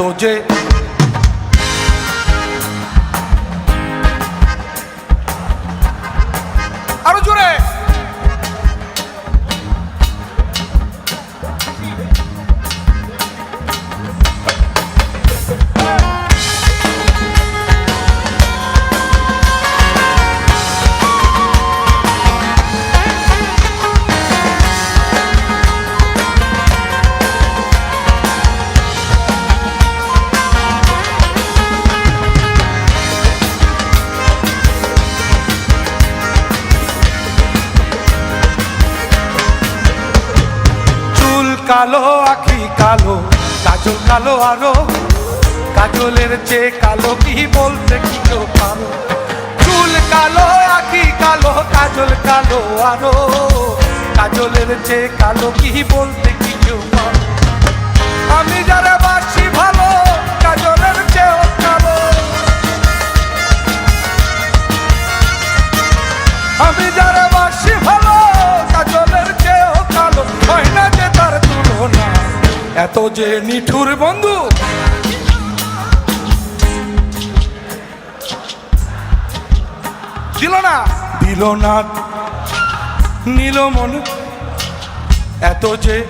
এত যে কালো, আখি কালো, কাজল কালো আরও। কাজলের চেয়ে কালো কি বলতে কি কেউ পারো? চুল কালো, আখি কালো, কাজল কালো আরও। কাজলের চেয়ে কালো কি বলতে কি কেউ পারো? আমি যারা বাসি ভালো কাজলের যে নিঠুর বন্ধু। দিল না। দিল না। নিল মন। এত যে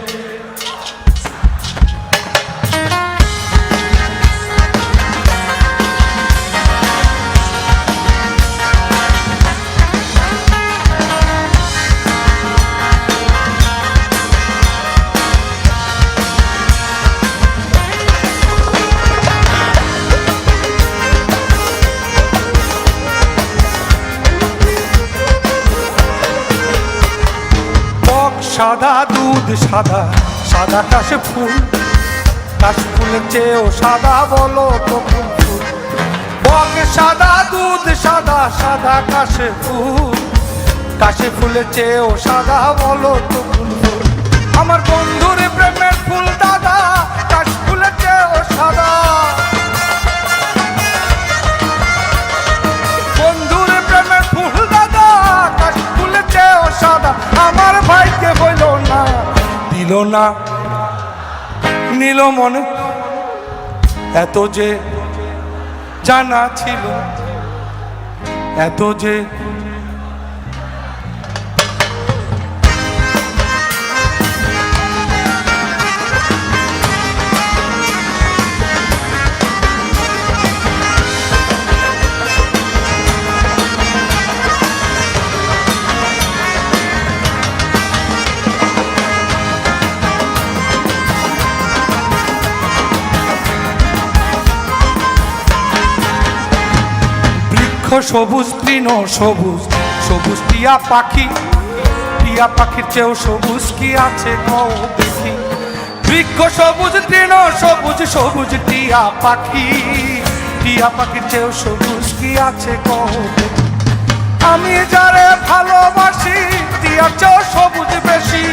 সাদা দুধ, সাদা সাদা কাশে ফুল কাশ ফুলের চেয়েও সাদা বলো তো ফুল? বক সাদা দুধ, সাদা সাদা কাশে ফুল কাশে ফুলের চেয়েও সাদা বলো তো ফুল? না। নিল মনে এত যে জানা ছিল এত যে সবুজ তৃণ সবুজ সবুজ টিয়া পাখি, টিয়া পাখির চেয়েও সবুজ কি আছে বৃক্ষ সবুজ তৃণ সবুজ সবুজ টিয়া পাখি, টিয়া পাখির চেয়েও সবুজ কি আছে আমি যারে ভালোবাসি টিয়ার চেয়েও সবুজ বেশি।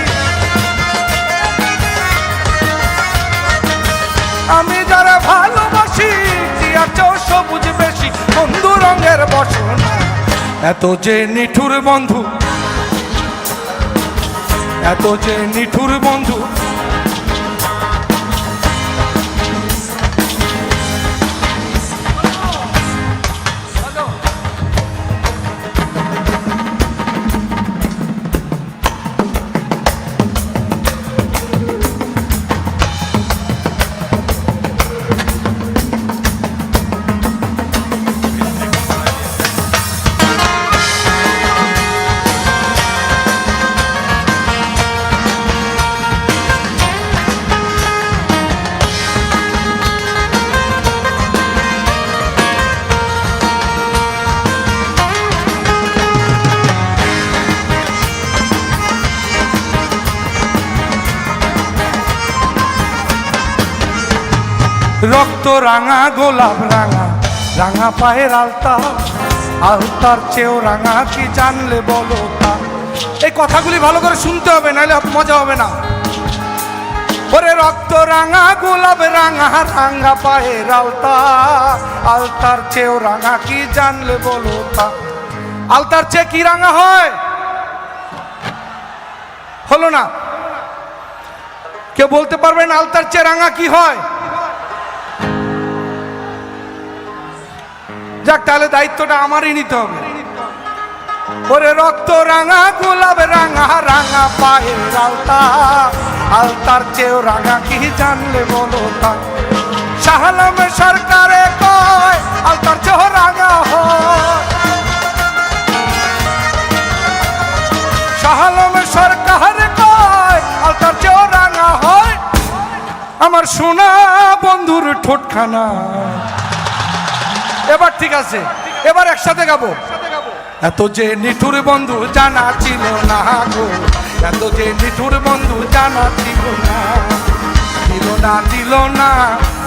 আমি যারা ভালোবাসি টিয়ার চেয়েও সবুজ বেশি। এত যে নিঠুর বন্ধু এত যে নিঠুর বন্ধু রক্ত রাঙা, গোলাপ রাঙা রাঙা পায়ের আলতা। আলতার চেয়েও রাঙা, কি জানলে বলো তা? এই কথাগুলি ভালো করে শুনতে হবে, নাহলে মজা হবে না। ওরে রক্ত রাঙা, গোলাপ রাঙা রাঙা পায়ের আলতা। আলতার চেয়েও রাঙা, কি জানলে বলো তা? আলতার চেয়ে কি রাঙা হয়? হলো না। কেউ বলতে পারবেন আলতার চেয়ে রাঙা কি হয়? যাক, তাহলে দায়িত্বটা আমারই নিতে হবে। ওরে রক্ত রাঙা, গোলাপ রাঙা রাঙা পায়ের আলতা। আলতার চেয়েও রাঙা কি জানলে বলো তা? শাহালাম সরকারে কয়, আলতার চেয়েও রাঙা হয়। সরকার কয়, আলতার চেয়েও রাঙা হয়। আমার সোনা বন্ধুর ঠোঁটখানা। এবার ঠিক আছে, এবার একসাথে গাবো। এত যে নিঠুর বন্ধু জানা ছিল না গো, এত যে নিঠুর বন্ধু জানা ছিল না দিল না দিল না,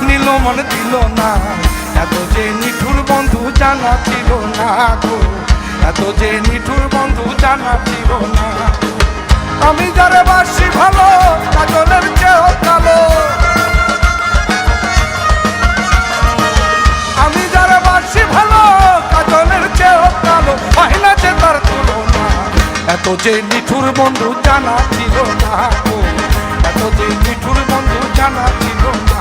নিল মন দিল না, এত যে নিঠুর বন্ধু জানা ছিল না গো, এত যে নিঠুর বন্ধু জানা ছিল না। আমি যারে বাসি ভালো, কাজলের যে নিঠুর বন্ধু জানা ছিল না এত যে নিঠুর বন্ধু জানা ছিল না